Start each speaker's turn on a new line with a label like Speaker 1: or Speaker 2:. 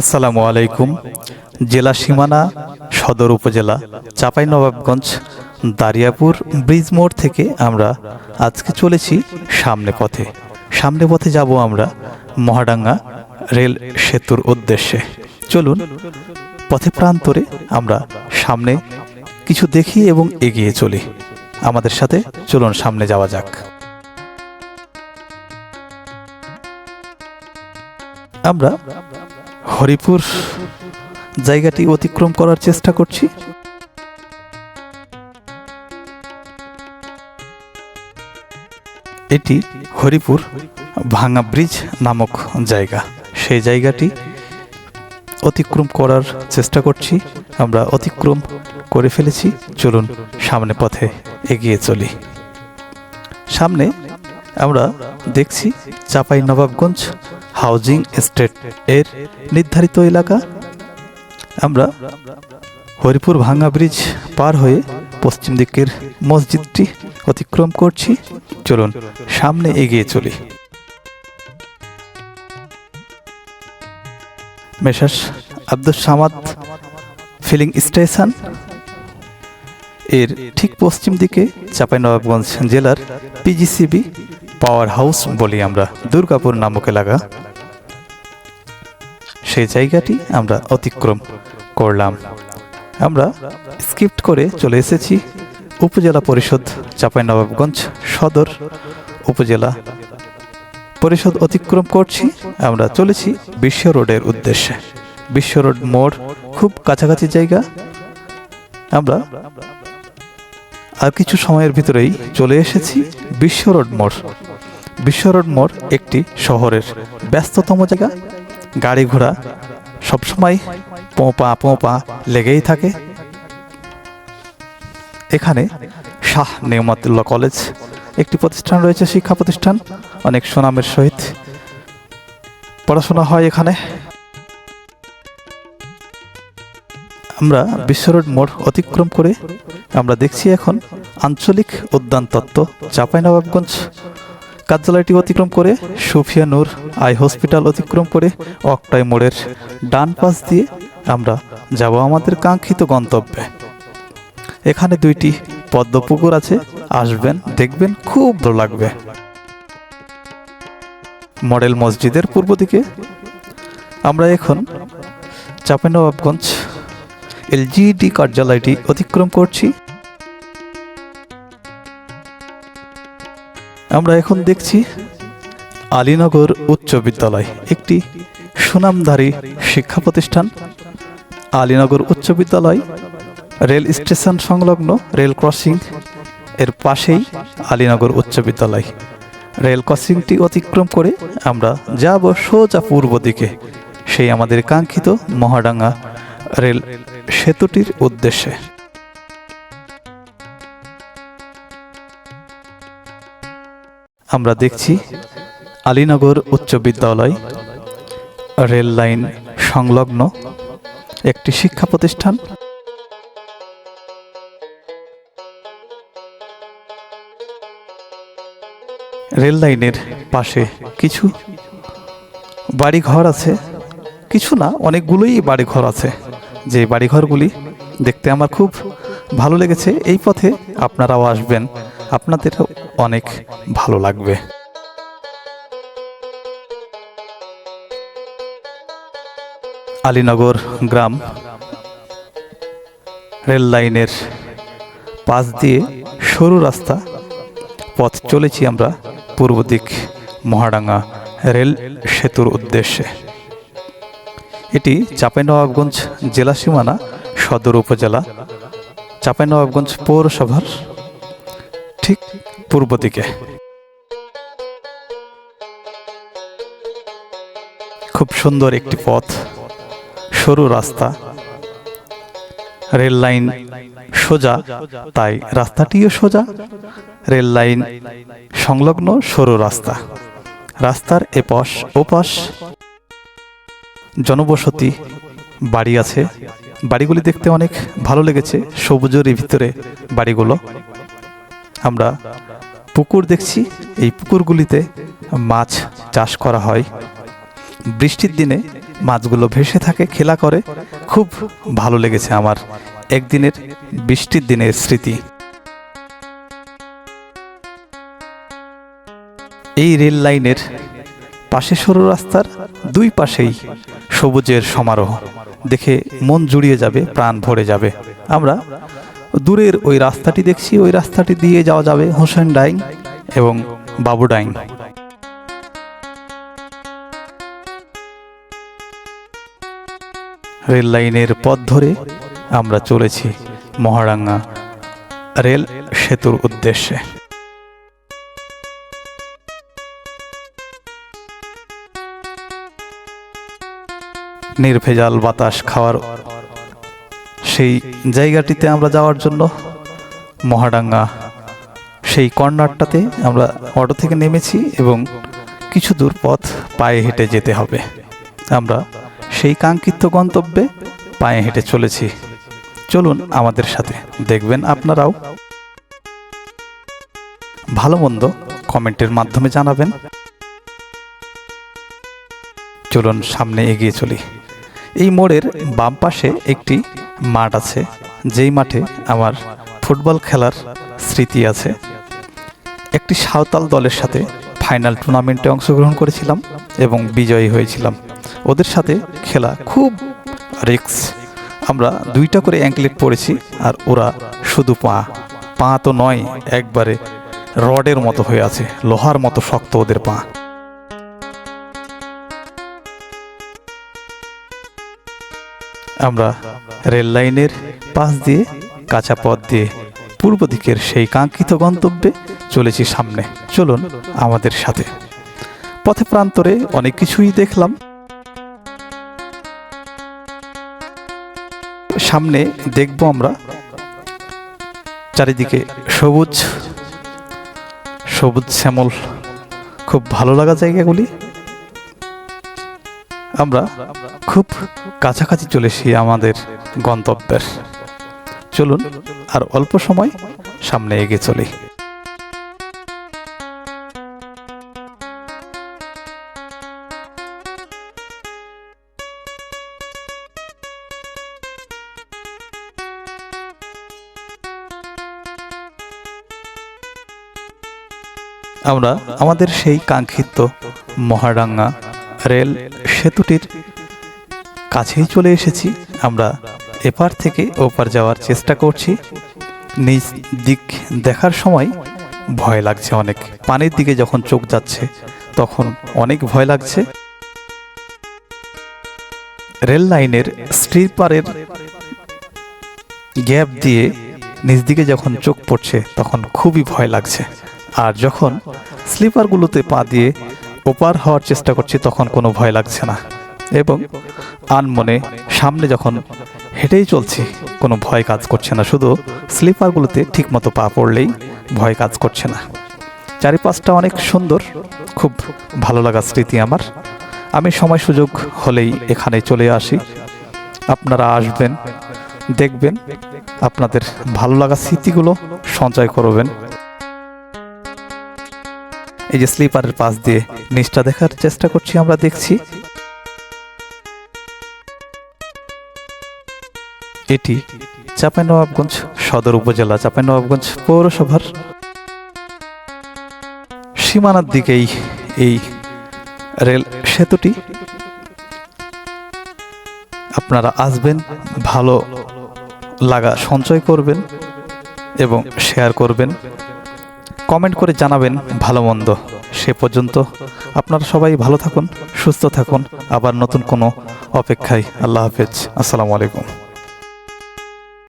Speaker 1: আসসালামু আলাইকুম, জেলা সীমানা সদর উপজেলা চাঁপাইনবাবগঞ্জ দারিয়াপুর ব্রিজ মোড় থেকে আমরা আজকে চলেছি সামনে পথে। সামনে পথে যাব আমরা মহাডাঙ্গা রেল সেতুর উদ্দেশ্যে। চলুন, পথে প্রান্তরে আমরা সামনে কিছু দেখি এবং এগিয়ে চলি। আমাদের সাথে চলুন, সামনে যাওয়া যাক। আমরা হরিপুর? জায়গাটি অতিক্রম করার চেষ্টা করছি। এটি হরিপুর ভাঙা ব্রিজ নামক জায়গা। সেই জায়গাটি অতিক্রম করার চেষ্টা করছি। আমরা অতিক্রম করে ফেলেছি। চলুন সামনে পথে এগিয়ে চলি। সামনে আমরা দেখছি চাপাই নবাবগঞ্জ হাউজিং এস্টেট এর নির্ধারিত এলাকা। আমরা হরিপুর ভাঙ্গা ব্রিজ পার হয়ে পশ্চিম দিকের মসজিদটি অতিক্রম করছি। চলুন, সামনে এগিয়ে চলি। মেশাস আব্দুল সামাদ ফিলিং স্টেশনের ঠিক পশ্চিম দিকে চাঁপাইনবাবগঞ্জ জেলার পিজিসিবি পাওয়ার হাউস বলি আমরা। দুর্গাপুর নামক এলাকা। সেই জায়গাটি আমরা অতিক্রম করলাম। আমরা স্কিপ্ট করে চলে এসেছি উপজেলা পরিষদ চাঁপাইনবাবগঞ্জ সদর উপজেলা। পরিষদ অতিক্রম করছি, আমরা চলেছি বিশ্ব রোডের উদ্দেশ্যে। বিশ্ব রোড মোড় খুব কাছাকাছি জায়গা। আমরা আর কিছু সময়ের ভিতরেই চলে এসেছি বিশ্ব রোড মোড়। বিশ্ব রোড মোড় একটি শহরের ব্যস্ততম জায়গা। গাড়ি ঘোড়া সবসময় পোঁপা পোঁপা লেগেই থাকে। এখানে শাহ নেমাতুল্লাহ কলেজ একটি প্রতিষ্ঠান রয়েছে, শিক্ষা প্রতিষ্ঠান। অনেক সুনামের সহিত পড়াশোনা হয় এখানে। আমরা বিশ্ব রোড মোড় অতিক্রম করে আমরা দেখছি এখন আঞ্চলিক উদ্যান তত্ত্ব, চাঁপাইনবাবগঞ্জ কার্যালয়টি অতিক্রম করে সুফিয়া নূর আই হসপিটাল অতিক্রম করে অক্টাই মোড়ের ডান পাশ দিয়ে আমরা যাব আমাদের কাঙ্ক্ষিত গন্তব্যে। এখানে দুইটি পদ্ম পুকুর আছে। আসবেন, দেখবেন, খুব ভালো লাগবে। মডেল মসজিদের পূর্ব দিকে আমরা এখন চাঁপাইনবাবগঞ্জ এলজিডি কার্যালয়টি অতিক্রম করছি। আমরা এখন দেখছি আলীনগর উচ্চ বিদ্যালয়, একটি সুনামধারী শিক্ষা প্রতিষ্ঠান। আলীনগর উচ্চ বিদ্যালয় রেল স্টেশন সংলগ্ন রেল ক্রসিং, এর পাশেই আলীনগর উচ্চ বিদ্যালয়। রেল ক্রসিংটি অতিক্রম করে আমরা যাব সোজা পূর্ব দিকে, সেই আমাদের কাঙ্ক্ষিত মহাডাঙ্গা রেল সেতুটির উদ্দেশ্যে। আমরা দেখছি আলীনগর উচ্চ বিদ্যালয়, রেল লাইন সংলগ্ন একটি শিক্ষা প্রতিষ্ঠান। রেল লাইনের পাশে কিছু বাড়িঘর আছে। কিছু না, অনেকগুলোই বাড়িঘর আছে। যে বাড়িঘরগুলি দেখতে আমার খুব ভালো লেগেছে, এই পথে আপনারাও আসবেন। আপনাদেরও অনেক ভালো লাগবে। আলীনগর গ্রাম রেল লাইনের পাশ দিয়ে সরু রাস্তা পথ চলেছি আমরা পূর্ব দিক মহাডাঙ্গা রেল সেতুর উদ্দেশ্যে। এটি চাঁপাইনবাবগঞ্জ জেলা সীমানা সদর উপজেলা, চাঁপাইনবাবগঞ্জ পৌরসভার ঠিক পূর্ব দিকে। খুব সুন্দর একটি পথ, সরু রাস্তা, রেল লাইন সোজা, তাই রাস্তাটিও সোজা, রেল লাইন সংলগ্ন সরু রাস্তা। রাস্তার এপাশ ওপাশ জনবসতি বাড়ি আছে। বাড়িগুলি দেখতে অনেক ভালো লেগেছে। সবুজের ভিতরে বাড়িগুলো। আমরা পুকুর দেখছি। এই পুকুরগুলিতে মাছ চাষ করা হয়। বৃষ্টির দিনে মাছগুলো ভেসে থাকে, খেলা করে। খুব ভালো লেগেছে আমার একদিনের বৃষ্টির দিনের স্মৃতি। এই রেল লাইনের পাশে সরু রাস্তার দুই পাশেই সবুজের সমারোহ। দেখে মন জুড়িয়ে যাবে, প্রাণ ভরে যাবে। আমরা দূরের ওই রাস্তাটি দেখছি, ওই রাস্তাটি দিয়ে যাওয়া যাবে হোসেন ডাইং এবং বাবু ডাইং। রেল লাইনের পথ ধরে আমরা চলেছি মহারাঙ্গা রেল সেতুর উদ্দেশ্যে। নির্ভেজাল বাতাস খাওয়ার সেই জায়গাটিতে আমরা যাওয়ার জন্য মহাডাঙ্গা, সেই কর্নারটাতে আমরা অটো থেকে নেমেছি এবং কিছু দূর পথ পায়ে হেঁটে যেতে হবে। আমরা সেই কাঙ্ক্ষিত গন্তব্যে পায়ে হেঁটে চলেছি। চলুন আমাদের সাথে দেখবেন আপনারাও। ভালো মন্দ কমেন্টের মাধ্যমে জানাবেন। চলুন সামনে এগিয়ে চলি। এই মোড়ের বাম পাশে একটি মাঠ আছে, যেই মাঠে আমার ফুটবল খেলার স্মৃতি আছে। একটি সাঁওতাল দলের সাথে ফাইনাল টুর্নামেন্টে অংশগ্রহণ করেছিলাম এবং বিজয়ী হয়েছিলাম। ওদের সাথে খেলা খুব রিক্স আমরা দুইটা করে অ্যাঙ্কলেট পড়েছি আর ওরা শুধু পা পা তো নয়, একবারে রডের মতো হয়ে আছে, লোহার মতো শক্ত ওদের পা। আমরা রেল লাইনের পাশ দিয়ে, কাঁচা পথ দিয়ে পূর্ব দিকের সেই কাঙ্ক্ষিত গন্তব্যে চলেছি সামনে। চলুন আমাদের সাথে। পথে প্রান্তরে অনেক কিছুই দেখলাম। সামনে দেখব আমরা চারিদিকে সবুজ সবুজ শ্যামল, খুব ভালো লাগা জায়গাগুলি। আমরা খুব কাছাকাছি চলে এসেছি আমাদের গন্তব্যের। চলুন আর অল্প সময় সামনে এগিয়ে চলি। আমরা আমাদের সেই কাঙ্ক্ষিত মহারাঙ্গা রেল সেতুটির কাছেই চলে এসেছি। আমরা এপার থেকে ওপার যাওয়ার চেষ্টা করছি। নিজ দিক দেখার সময় ভয় লাগছে অনেক। পানির দিকে যখন চোখ যাচ্ছে, তখন অনেক ভয় লাগছে। রেল লাইনের স্লিপারের গ্যাপ দিয়ে নিজ দিকে যখন চোখ পড়ছে, তখন খুবই ভয় লাগছে। আর যখন স্লিপারগুলোতে পা দিয়ে ওপার হওয়ার চেষ্টা করছি, তখন কোনো ভয় লাগছে না। এবং আনমনে সামনে যখন হেঁটেই চলছি, কোনো ভয় কাজ করছে না। শুধু স্লিপারগুলোতে ঠিকমতো পা পড়লেই ভয় কাজ করছে না। চারিপাশটা অনেক সুন্দর, খুব ভালো লাগা স্মৃতি আমার। আমি সময় সুযোগ হলেই এখানে চলে আসি। আপনারা আসবেন, দেখবেন, আপনাদের ভালো লাগা স্মৃতিগুলো সঞ্চয় করবেন। এই যে স্লিপারের পাশ দিয়ে নিচটা দেখার চেষ্টা করছি, আমরা দেখছি। এটি চাঁপাইনবাবগঞ্জ সদর উপজেলা, চাঁপাইনবাবগঞ্জ পৌরসভার সীমানার দিকেই এই রেল সেতুটি। আপনারা আসবেন, ভালো লাগা সঞ্চয় করবেন এবং শেয়ার করবেন। কমেন্ট করে জানাবেন ভালো মন্দ। সে পর্যন্ত আপনারা সবাই ভালো থাকুন, সুস্থ থাকুন। আবার নতুন কোনো অপেক্ষায় আল্লাহ হাফেজ। আসসালামু আলাইকুম।